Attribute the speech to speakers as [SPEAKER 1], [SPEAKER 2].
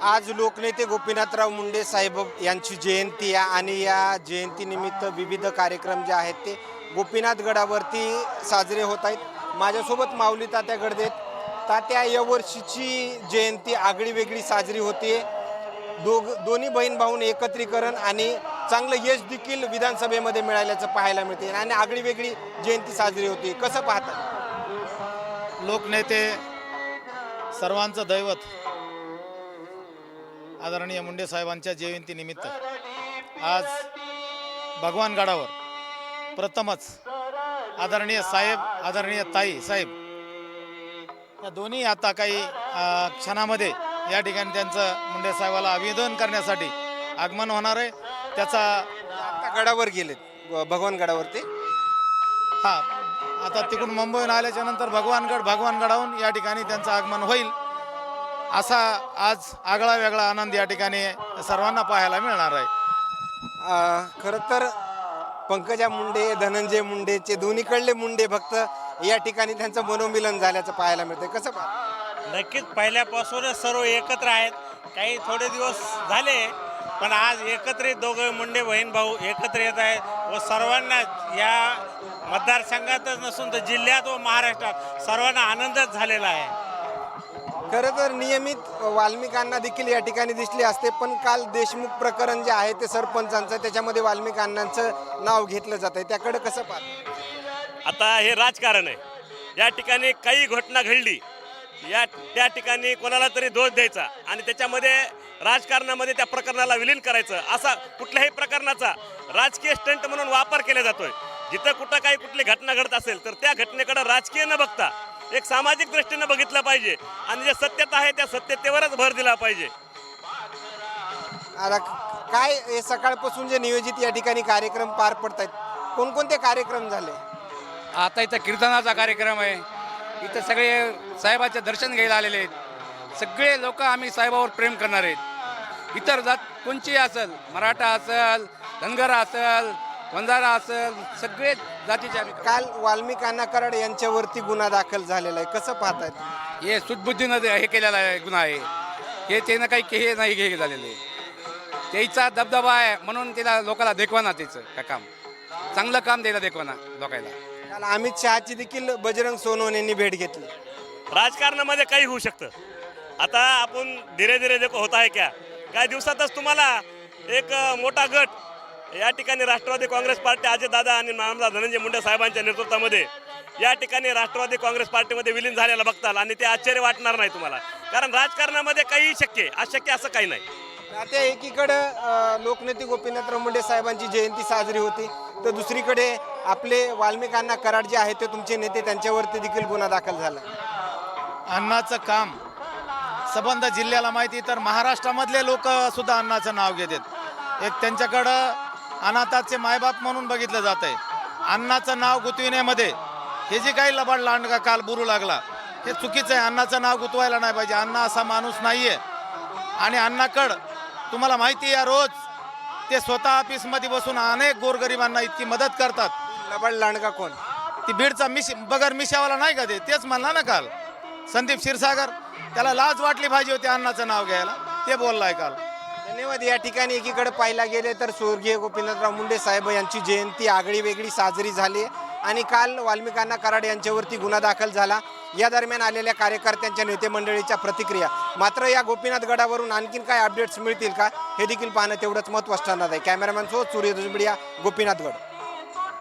[SPEAKER 1] आज लोकनेते गोपीनाथराव मुंडे साहेब यांची जयंती आहे आणि या जयंतीनिमित्त विविध कार्यक्रम जे आहेत ते गोपीनाथ गडावरती साजरे होत आहेत. माझ्यासोबत माऊली तात्या गडदेत तात्या या वर्षीची जयंती आगळी वेगळी साजरी होते. दोघ दोन्ही बहीण भाऊन एकत्रीकरण आणि चांगलं यश देखील विधानसभेमध्ये मिळाल्याचं पाहायला मिळते आणि आगळी वेगळी जयंती साजरी होते. कसं पाहता?
[SPEAKER 2] लोकनेते सर्वांचं दैवत आदरणीय मुंडे साहेबांच्या जयंतीनिमित्त आज भगवान गडावर प्रथमच आदरणीय साहेब आदरणीय ताई साहेब या दोन्ही आता काही क्षणामध्ये या ठिकाणी त्यांचं मुंडे साहेबाला अभिवादन करण्यासाठी आगमन होणार आहे. त्याचा
[SPEAKER 1] आता गडावर गेलेत भगवान गडावरती.
[SPEAKER 2] हा आता तिकडून मुंबईहून आल्याच्यानंतर भगवानगड भगवानगडाहून या ठिकाणी त्यांचं आगमन होईल. असा आज आगळा वेगळा आनंद या ठिकाणी सर्वांना पाहायला मिळणार आहे.
[SPEAKER 1] खरं तर पंकजा मुंडे धनंजय मुंडेचे दोन्हीकडले मुंडे भक्त या ठिकाणी त्यांचं मनोमिलन झाल्याचं पाहायला मिळतंय. कसं पाहता
[SPEAKER 3] नक्कीच पहिल्यापासूनच सर्व एकत्र आहेत. काही थोडे दिवस झाले पण आज एकत्रित दोघं मुंडे बहीण भाऊ एकत्र येत आहेत व सर्वांना या मतदारसंघातच नसून तर जिल्ह्यात व महाराष्ट्रात सर्वांना आनंदच झालेला आहे.
[SPEAKER 1] खरं तर नियमित वाल्मिकांना देखील या ठिकाणी दिसले असते पण काल देशमुख प्रकरण जे आहे ते सरपंचांचं त्याच्यामध्ये वाल्मिकांनाचं नाव घेतलं जात आहे. त्याकडे कसं पाहत?
[SPEAKER 4] आता हे राजकारण आहे. या ठिकाणी काही घटना घडली या त्या ठिकाणी कोणाला तरी दोष द्यायचा आणि त्याच्यामध्ये राजकारणामध्ये त्या प्रकरणाला विलीन करायचं असा कुठल्याही प्रकरणाचा राजकीय स्टंट म्हणून वापर केला जातोय. जिथं कुठं काही कुठली घटना घडत असेल तर त्या घटनेकडे राजकीय न बघता एक सामाजिक दृष्टीनं बघितलं पाहिजे. आणि जे सत्यता आहे त्या सत्यतेवरच भर दिला पाहिजे.
[SPEAKER 1] आता काय हे सकाळपासून जे नियोजित या ठिकाणी कार्यक्रम पार पडत आहेत कोणकोणते कार्यक्रम झाले?
[SPEAKER 5] आता इथं कीर्तनाचा कार्यक्रम आहे. इथं सगळे साहेबाचे दर्शन घ्यायला आलेले आहेत. सगळे लोक आम्ही साहेबावर प्रेम करणार आहेत. इतर जात कोणची असेल मराठा असेल धनगर असेल वंजारा असेल सगळे जातीचे आम्ही
[SPEAKER 1] काल वाल्मिकांना कराड यांच्यावरती गुन्हा दाखल झालेला आहे. कसं पाहतायत
[SPEAKER 5] हे सुटबुद्धीनं ते हे केलेला आहे गुन्हा आहे. हे त्यानं काही के- हे नाही हे झालेले त्याचा दबदबा आहे म्हणून त्याला लोकांना देखवाना त्याचं का काम. चांगलं काम द्यायला देखवाना लोकांना
[SPEAKER 1] काल अमित शहाची देखील बजरंग सोनवणेंनी भेट घेतली.
[SPEAKER 4] राजकारणामध्ये काही होऊ शकतं. आता आपण धीरे धीरे देखो होत आहे क्या? काही दिवसातच तुम्हाला एक अ, मोठा गट या ठिकाणी राष्ट्रवादी काँग्रेस पार्टी अजयदादा आणि नामदार धनंजय मुंडे साहेबांच्या नेतृत्वामध्ये या ठिकाणी राष्ट्रवादी काँग्रेस पार्टीमध्ये विलीन झालेला बघताल आणि ते आश्चर्य वाटणार नाही तुम्हाला. कारण राजकारणामध्ये काही शक्य आहे अशक्य असं काही नाही.
[SPEAKER 1] आता एकीकडं लोकनेते गोपीनाथराव मुंडे साहेबांची जयंती साजरी होती. तर दुसरीकडे आपले वाल्मिकांना कराड जे आहे ते तुमचे नेते त्यांच्यावरती देखील गुन्हा दाखल झाला.
[SPEAKER 4] अन्नाचं काम.
[SPEAKER 2] संबंध जिल्ह्याला माहिती तर महाराष्ट्रामधले लोक सुद्धा अण्णाचं नाव घेतात. एक त्यांच्याकडं अनाथाचे मायबाप म्हणून बघितलं जात आहे अण्णाचं नाव गुतविण्यामध्ये हे जे काही लबाड लांडगा काल बुरू लागला हे चुकीचं आहे. अण्णाचं नाव गुतवायला नाही पाहिजे. अण्णा असा माणूस नाही आहे आणि अण्णाकड तुम्हाला माहिती आहे रोज ते स्वतः ऑफिसमध्ये बसून अनेक गोरगरिबांना इतकी मदत करतात.
[SPEAKER 1] लबाड लांडगा कोण?
[SPEAKER 2] ती बीडचा मिश बगर मिशावाला नाही का ते? तेच म्हणला ना काल. संदीप क्षीरसागर त्याला लाज वाटली पाहिजे होती अण्णाचं नाव घ्यायला. ते बोललाय काल.
[SPEAKER 1] धन्यवाद. या ठिकाणी एकीकडे पाहायला गेले तर स्वर्गीय गोपीनाथराव मुंडे साहेब यांची जयंती आगळी वेगळी साजरी झाली आणि काल वाल्मिकांना कराड यांच्यावरती गुन्हा दाखल झाला. या दरम्यान आलेल्या कार्यकर्त्यांच्या नेते मंडळीच्या प्रतिक्रिया. मात्र या गोपीनाथ गडावरून आणखीन काय अपडेट्स मिळतील का? हे देखील पाहणं तेवढंच महत्त्वाचं ठरणार आहे. कॅमेरामॅन सो सूर्य दुजबिडिया गोपीनाथ गड.